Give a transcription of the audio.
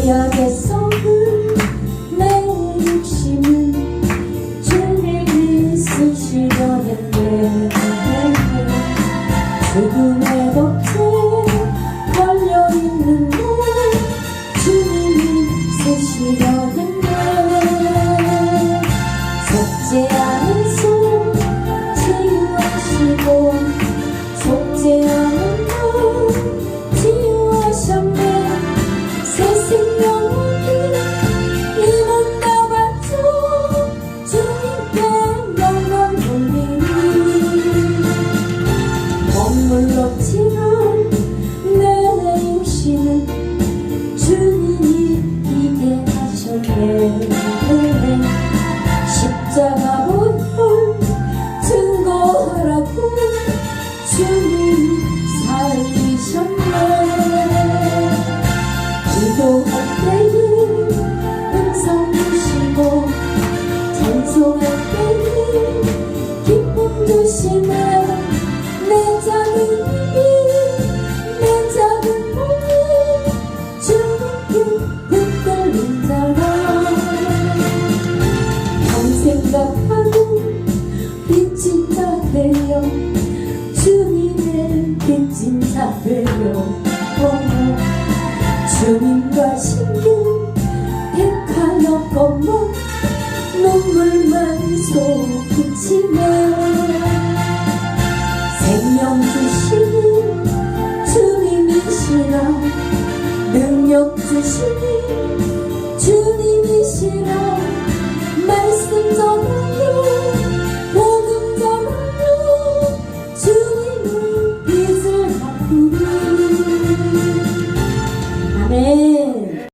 기억에 속은 내 욕심은 주님이 쓰시려는 내 죽음의 덕에 걸려있는 내 주님이 쓰시려는 내 속지 않은 숨 치유하시고 치는 내 임신은 주 주님과 신경 백화역 꽃만 눈물만 솟구치며 생명 주시는 주님이시라 능력 주시는 주님이시라.